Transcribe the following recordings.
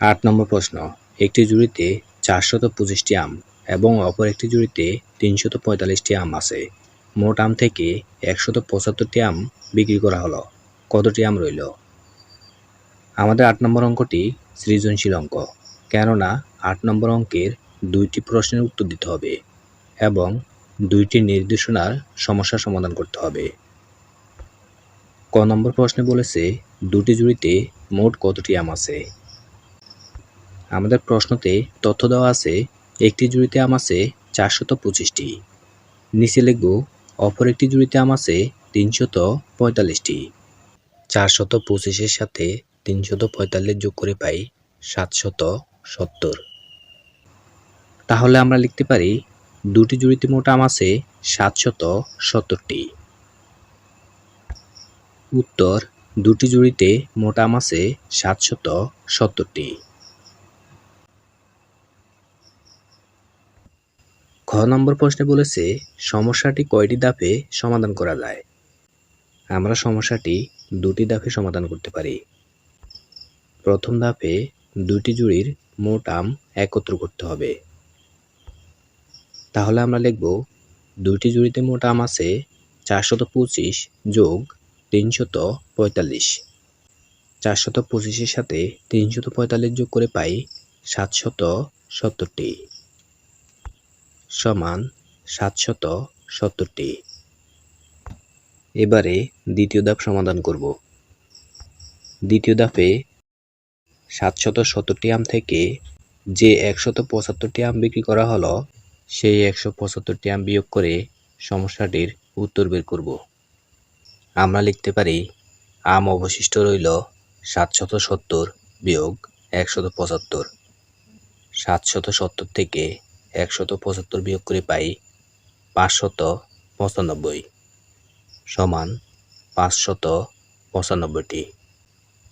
আট নম্বর প্রশ্ন, একটি জুড়িতে চারশত পঁচিশটি আম এবং অপর একটি জুড়িতে তিনশত পঁয়তাল্লিশটি আম আছে। মোট আম থেকে একশত পঁচাত্তরটি আম বিক্রি করা হলো। কতটি আম রইল? আমাদের আট নম্বর অঙ্কটি সৃজনশীল অঙ্ক, কেননা আট নম্বর অঙ্কের দুইটি প্রশ্নের উত্তর দিতে হবে এবং দুইটি নির্দেশনার সমস্যার সমাধান করতে হবে। ক নম্বর প্রশ্নে বলেছে, দুটি জুড়িতে মোট কতটি আম আছে? আমাদের প্রশ্নতে তথ্য দেওয়া আছে, একটি জুড়িতে আম আছে চারশত পঁচিশটি। নিচে লিখব, অপর একটি জুড়িতে আম আছে তিনশত পঁয়তাল্লিশটি। চারশত পঁচিশের সাথে তিনশত পঁয়তাল্লিশ যোগ করে পাই সাতশত সত্তর। তাহলে আমরা লিখতে পারি, দুটি জুড়িতে মোট আম আছে সাতশত সত্তরটি। উত্তর, দুটি জুড়িতে মোট আম আছে সাতশত সত্তরটি। খ নম্বর প্রশ্নে বলেছে, সমস্যাটি কয়টি ধাপে সমাধান করা যায়? আমরা সমস্যাটি দুটি ধাপে সমাধান করতে পারি। প্রথম ধাপে দুটি জুড়ির মোট আম একত্র করতে হবে। তাহলে আমরা লিখব, দুইটি জুড়িতে মোট আম আছে চারশত পঁচিশ যোগ তিনশত পঁয়তাল্লিশ। চারশত পঁচিশের সাথে তিনশত পঁয়তাল্লিশ যোগ করে পাই সাতশত সত্তরটি। সমান সাতশত সত্তরটি। এবারে দ্বিতীয় ধাপ সমাধান করব। দ্বিতীয় ধাপে সাতশত সত্তরটি আম থেকে যে একশত পঁচাত্তরটি আম বিক্রি করা হলো, সেই একশো পঁচাত্তরটি আম বিয়োগ করে সমস্যাটির উত্তর বের করব। আমরা লিখতে পারি আম অবশিষ্ট রইল সাতশত সত্তর বিয়োগ একশত পঁচাত্তর। সাতশত সত্তর থেকে একশত পঁচাত্তর বিয়োগ করে পাই পাঁচশত পঁচানব্বই সমান পাঁচশত পঁচানব্বইটি।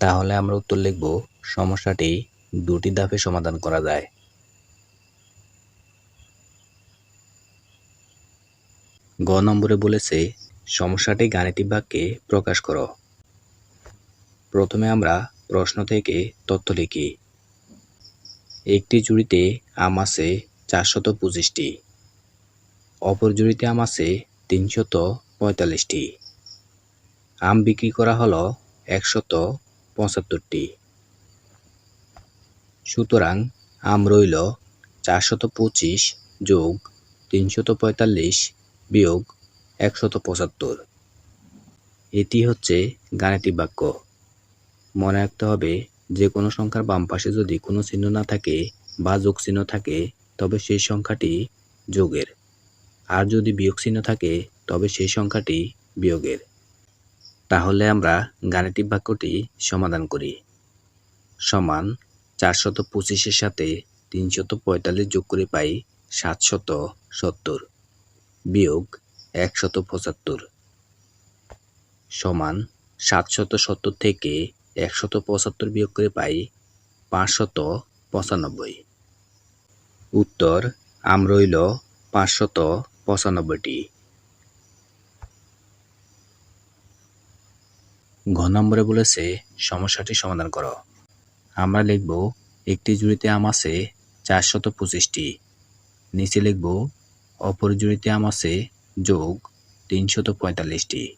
তাহলে আমরা উত্তর লিখব, সমস্যাটি দুটি ধাপে সমাধান করা যায়। গ নম্বরে বলেছে, সমস্যাটি গাণিতিক বাক্যে প্রকাশ করো। প্রথমে আমরা প্রশ্ন থেকে তথ্য লিখি। একটি জুড়িতে আম আছে চারশত পঁচিশটি। অপর জুড়িতে আম আছে তিনশত পঁয়তাল্লিশটি। আম বিক্রি করা হলো একশত পঁচাত্তরটি। সুতরাং আম রইল চারশত পঁচিশ যোগ তিনশত পঁয়তাল্লিশ বিয়োগ একশত পঁচাত্তর। এটি হচ্ছে গাণিতিক বাক্য। মনে রাখতে হবে, যে কোনো সংখ্যার বাম পাশে যদি কোনো চিহ্ন না থাকে বা যোগ চিহ্ন থাকে তবে সেই সংখ্যাটি যোগের। আর যদি বিয়োগ চিহ্ন থাকে, তবে সেই সংখ্যাটি বিয়োগের। তাহলে আমরা গাণিতিক বাক্যটি সমাধান করি। সমান চারশত পঁচিশের সাথে তিনশত পঁয়তাল্লিশ যোগ করে পাই সাতশত সত্তর। বিয়োগ একশত পঁচাত্তর। সমান সাতশত সত্তর থেকে একশত পঁচাত্তর বিয়োগ করে পাই পাঁচশত পঁচানব্বই। উত্তর আম রইল পাঁচশত পঁচানব্বইটি। ঘ নম্বরে বলেছে, সমস্যাটি সমাধান করো। আমরা লিখব, একটি জুড়িতে আম আছে চারশত পঁচিশটি। নিচে লিখব, অপর জুড়িতে আম আছে যোগ তিনশত পঁয়তাল্লিশটি।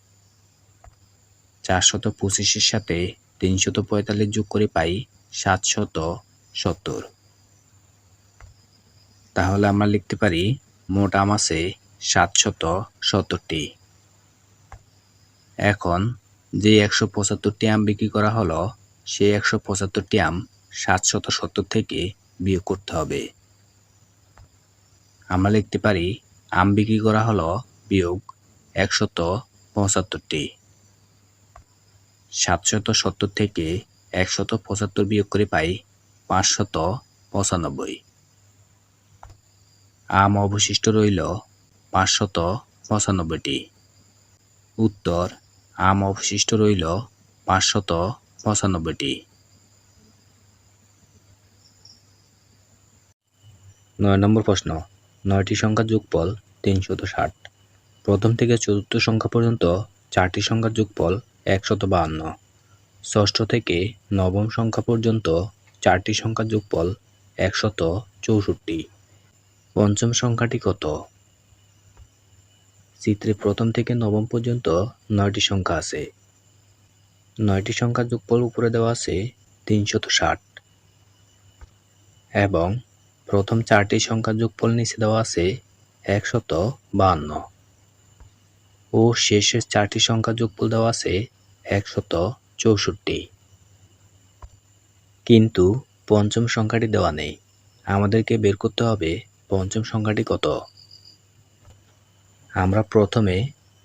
চারশত পঁচিশের সাথে তিনশত পঁয়তাল্লিশ যোগ করে পাই সাতশত সত্তর। তাহলে আমরা লিখতে পারি মোট আম আছে সাতশত সত্তরটি। এখন যে একশো পঁচাত্তরটি আম বিক্রি করা হলো, সেই একশো পঁচাত্তরটি আম সাতশত সত্তর থেকে বিয়োগ করতে হবে। আমরা লিখতে পারি আম বিক্রি করা হলো বিয়োগ একশত পঁচাত্তরটি। সাতশত সত্তর থেকে একশত পঁচাত্তর বিয়োগ করে পাই পাঁচশত পঁচানব্বই। আম অবশিষ্ট রইল পাঁচশত পঁচানব্বইটি। উত্তর, আম অবশিষ্ট রইল পাঁচশত পঁচানব্বইটি। নয় নম্বর প্রশ্ন, নয়টি সংখ্যার যোগফল তিনশত ষাট। প্রথম থেকে চতুর্থ সংখ্যা পর্যন্ত চারটি সংখ্যার যোগফল একশত বাহান্ন। ষষ্ঠ থেকে নবম সংখ্যা পর্যন্ত চারটি সংখ্যার যোগফল একশত চৌষট্টি। পঞ্চম সংখ্যাটি কত? চিত্রে প্রথম থেকে নবম পর্যন্ত নয়টি সংখ্যা আছে। নয়টি সংখ্যার যোগফল উপরে দেওয়া আছে তিনশত ষাট। এবং প্রথম চারটি সংখ্যার যোগফল নিচে দেওয়া আছে একশত বাহান্ন। ও শেষের চারটি সংখ্যার যোগফল দেওয়া আছে একশত চৌষট্টি। কিন্তু পঞ্চম সংখ্যাটি দেওয়া নেই। আমাদেরকে বের করতে হবে পঞ্চম সংখ্যাটি কত? আমরা প্রথমে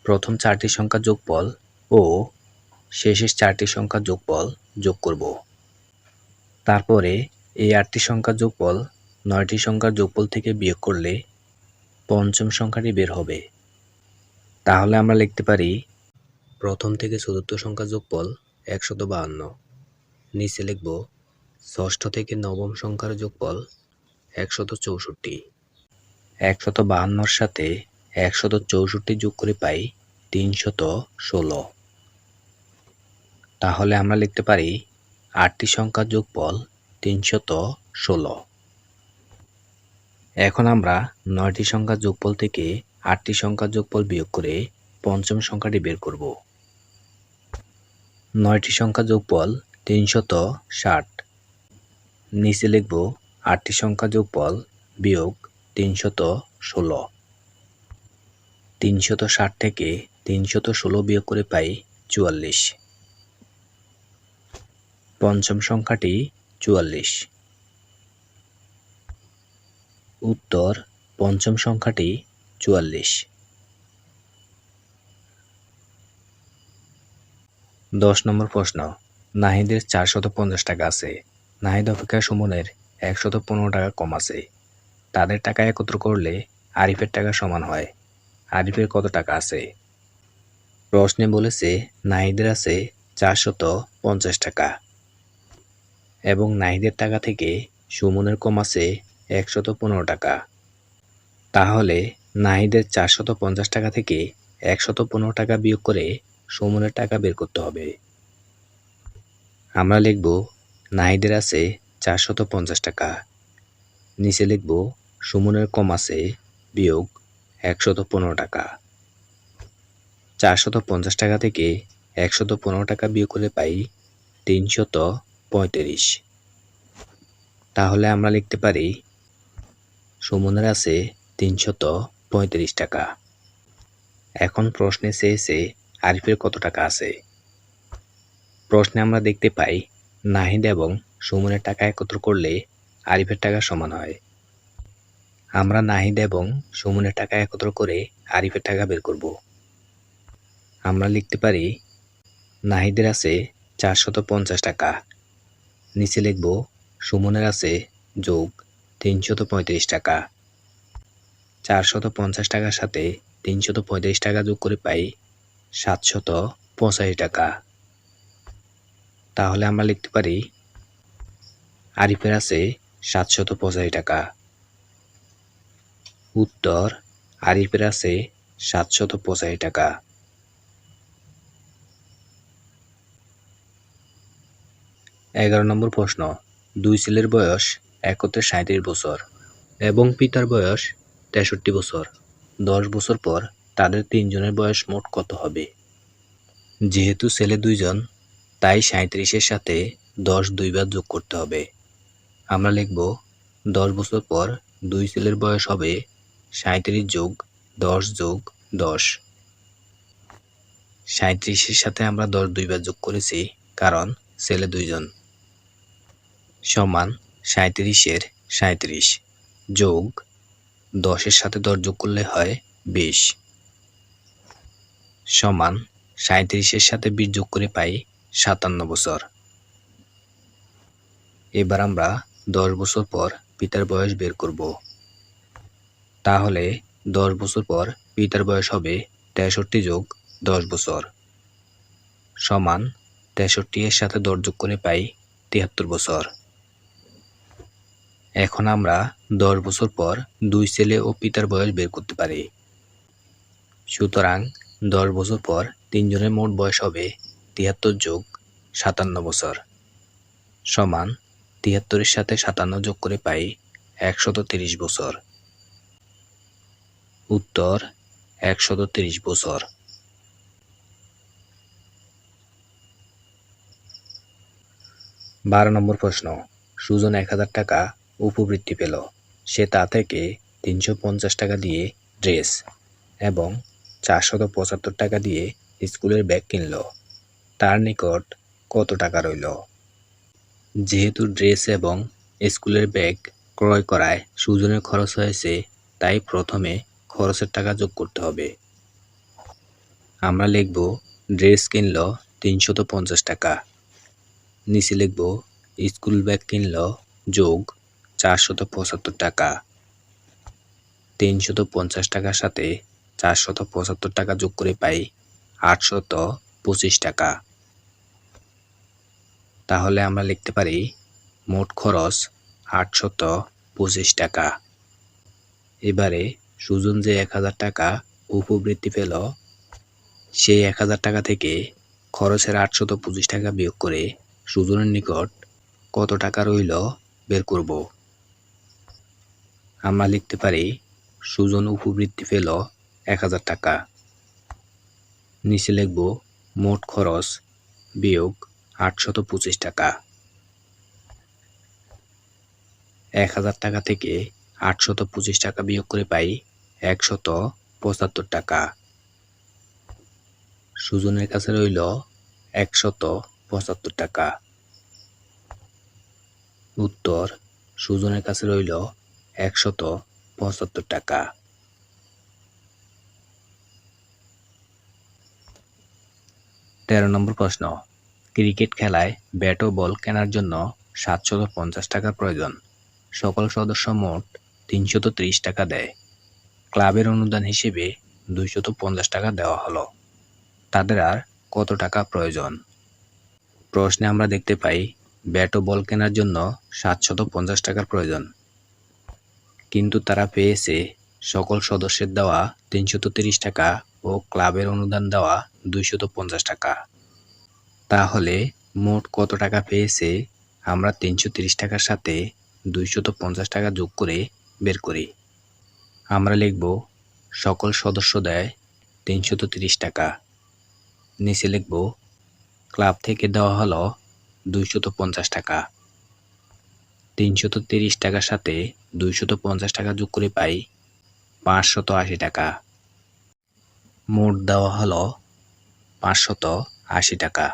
প্রথম চারটি সংখ্যার যোগফল ও শেষের চারটি সংখ্যার যোগফল যোগ করব। তারপরে এই আটটি সংখ্যার যোগফল নয়টি সংখ্যার যোগফল থেকে বিয়োগ করলে পঞ্চম সংখ্যাটি বের হবে। তাহলে আমরা লিখতে পারি প্রথম থেকে চতুর্থ সংখ্যা যোগফল একশত বাহান্ন। নিচে লিখব ষষ্ঠ থেকে নবম সংখ্যার যোগফল একশত চৌষট্টি। একশত বাহান্নর সাথে একশত চৌষট্টি যোগ করে পাই তিনশত ষোলো। তাহলে আমরা লিখতে পারি আটটি সংখ্যার যোগফল তিনশত ষোলো। এখন আমরা নয়টি সংখ্যার যোগফল থেকে আটটি সংখ্যার যোগফল বিয়োগ করে পঞ্চম সংখ্যাটি বের করব। নয়টি সংখ্যা যোগফল তিনশত ষাট। নিচে লিখব আটটি সংখ্যা যোগফল বিয়োগ তিনশত ষোলো। তিনশত ষাট থেকে তিনশত ষোলো বিয়োগ করে পাই চুয়াল্লিশ। পঞ্চম সংখ্যাটি চুয়াল্লিশ। উত্তর, পঞ্চম সংখ্যাটি চুয়াল্লিশ। দশ নম্বর প্রশ্ন, নাহিদের চারশত পঞ্চাশ টাকা আছে। নাহিদ অপেক্ষা সুমনের একশত পনেরো টাকা কম আছে। তাদের টাকা একত্র করলে আরিফের টাকা সমান হয়। আরিফের কত টাকা আছে? প্রশ্নে বলেছে, নাহিদের আছে চারশত পঞ্চাশ টাকা। এবং নাহিদের টাকা থেকে সুমনের কম আছে একশত পনেরো টাকা। তাহলে নাহিদের চারশত পঞ্চাশ টাকা থেকে একশত পনেরো টাকা বিয়োগ করে সুমনের টাকা বের করতে হবে। আমরা লিখব, নাহিদের আছে চারশত পঞ্চাশ টাকা। নিচে লিখব সুমনের কম আছে, বিয়োগ একশত পনেরো টাকা। চারশত পঞ্চাশ টাকা থেকে একশত পনেরো টাকা বিয়োগ করে পাই তিনশত পঁয়ত্রিশ তাহলে আমরা লিখতে পারি সুমনের আছে তিনশত পঁয়ত্রিশ টাকা। এখন প্রশ্নে চেয়েছে আরিফের কত টাকা আছে? প্রশ্নে আমরা দেখতে পাই নাহিদ এবং সুমনের টাকা একত্র করলে আরিফের টাকা সমান হয়। আমরা নাহিদ এবং সুমনের টাকা একত্র করে আরিফের টাকা বের করব। আমরা লিখতে পারি, নাহিদের আছে চারশত পঞ্চাশ টাকা। নিচে লিখব, সুমনের আছে যোগ তিনশত পঁয়ত্রিশ টাকা। চারশত পঞ্চাশ টাকার সাথে তিনশত পঁয়ত্রিশ টাকা যোগ করে পাই সাতশত পঁচাশি টাকা। তাহলে আমরা লিখতে পারি, আরিফের আছে সাতশত পঁচাশি টাকা। উত্তর আরিফের আছে সাতশত পঁচাশি টাকা। এগারো নম্বর প্রশ্ন, দুই ছেলের বয়স একত্রে সাঁত্রিশ বছর এবং পিতার বয়স তেষট্টি বছর। দশ বছর পর তাদের তিনজনের বয়স মোট কত হবে? যেহেতু ছেলে দুইজন, তাই সাঁত্রিশের সাথে দশ দুইবার যোগ করতে হবে। আমরা লিখব, দশ বছর পর দুই ছেলের বয়স হবে সাঁত্রিশ যোগ দশ যোগ দশ। সাঁত্রিশের সাথে আমরা দশ দুইবার যোগ করেছি, কারণ ছেলে দুইজন। সমান সাঁত্রিশের সাঁত্রিশ যোগ দশের সাথে দশ যোগ করলে হয় বিশ। সমান সাঁত্রিশের সাথে বিশ যোগ করে পাই সাতান্ন বছর। এবার আমরা দশ বছর পর পিতার বয়স বের করব। তাহলে দশ বছর পর পিতার বয়স হবে তেষট্টি যোগ দশ বছর। সমান তেষট্টি এর সাথে দশ যোগ করে পাই তিয়াত্তর বছর। এখন আমরা দশ বছর পর দুই ছেলে ও পিতার বয়স বের করতে পারি। সুতরাং দশ বছর পর তিনজনের মোট বয়স হবে তিয়াত্তর যোগ সাতান্ন বছর। সমান তিয়াত্তরের সাথে সাতান্ন যোগ করে পাই একশত তিরিশ বছর। উত্তর, একশত তিরিশ বছর। বারো নম্বর প্রশ্ন, সুজন এক হাজার টাকা উপবৃত্তি পেল। সে তা থেকে তিনশো পঞ্চাশ টাকা দিয়ে ড্রেস এবং চারশত পঁচাত্তর টাকা দিয়ে স্কুলের ব্যাগ কিনল। তার নিকট কত টাকা রইল? যেহেতু ড্রেস এবং স্কুলের ব্যাগ ক্রয় করায় সুজনের খরচ হয়েছে, তাই প্রথমে খরচের টাকা যোগ করতে হবে। আমরা লিখব, ড্রেস কিনল তিনশত পঞ্চাশ টাকা। নিচে লিখব, স্কুল ব্যাগ কিনল যোগ চারশত পঁচাত্তর টাকা। তিনশত পঞ্চাশ টাকার সাথে চারশত পঁচাত্তর টাকা যোগ করে পাই আটশত পঁচিশ টাকা। তাহলে আমরা লিখতে পারি, মোট খরচ আটশত পঁচিশ টাকা। এবারে সুজন যে এক হাজার টাকা উপবৃত্তি পেল, সেই এক হাজার টাকা থেকে খরচের আটশত পঁচিশ টাকা বিয়োগ করে সুজনের নিকট কত টাকা রইল বের করব। আমরা লিখতে পারি, সুজন উপবৃত্তি পেল এক হাজার টাকা। নিচে লিখব, মোট খরচ বিয়োগ আটশত পঁচিশ টাকা। এক হাজার টাকা থেকে আটশত পঁচিশ টাকা বিয়োগ করে পাই একশত পঁচাত্তর টাকা। সুজনের কাছে রইল একশত পঁচাত্তর টাকা। উত্তর, সুজনের কাছে রইল একশত পঁচাত্তর টাকা। তেরো নম্বর প্রশ্ন, ক্রিকেট খেলায় ব্যাট ও বল কেনার জন্য সাতশত পঞ্চাশ টাকার প্রয়োজন। সকল সদস্য মোট তিনশত ত্রিশ টাকা দেয়। ক্লাবের অনুদান হিসেবে দুইশত পঞ্চাশ টাকা দেওয়া হলো। তাদের আর কত টাকা প্রয়োজন? প্রশ্নে আমরা দেখতে পাই, ব্যাট ও বল কেনার জন্য সাতশত পঞ্চাশ টাকার প্রয়োজন। কিন্তু তারা পেয়েছে সকল সদস্যের দেওয়া তিনশত তিরিশ টাকা ও ক্লাবের অনুদান দেওয়া দুইশত পঞ্চাশ টাকা। তাহলে মোট কত টাকা পেয়েছে আমরা তিনশো তিরিশ টাকার সাথে দুইশত পঞ্চাশ টাকা যোগ করে বের করি। আমরা লিখব, সকল সদস্য দেয় তিনশত তিরিশ টাকা। নিচে লিখব, ক্লাব থেকে দেওয়া হলো দুইশত পঞ্চাশ টাকা। তিনশত তিরিশ টাকার সাথে দুইশত পঞ্চাশ টাকা যোগ করে পাই পাঁচশত আশি টাকা। মোট দেওয়া হলো পাঁচশত আশি টাকা।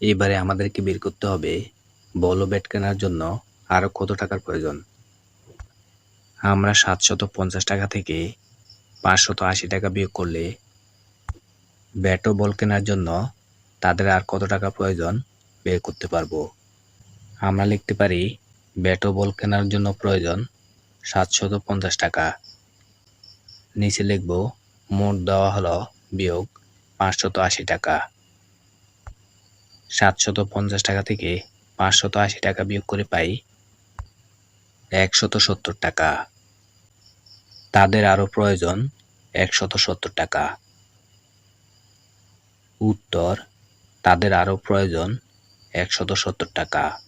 এবারে আমাদেরকে বের করতে হবে বল ব্যাট কেনার জন্য আরও কত টাকার প্রয়োজন? আমরা সাতশত পঞ্চাশ টাকা থেকে পাঁচশত আশি টাকা বিয়োগ করলে ব্যাট ও বল কেনার জন্য তাদের আর কত টাকা প্রয়োজন বের করতে পারব। আমরা লিখতে পারি ব্যাট ও বল কেনার জন্য প্রয়োজন সাতশত পঞ্চাশ টাকা। নিচে লিখব, মোট দেওয়া হলো বিয়োগ পাঁচশত আশি টাকা। সাতশত পঞ্চাশ টাকা থেকে পাঁচশত আশি টাকা বিয়োগ করে পাই একশত সত্তর টাকা। তাদের আরও প্রয়োজন একশত সত্তর টাকা। উত্তর, তাদের আরও প্রয়োজন একশত সত্তর টাকা।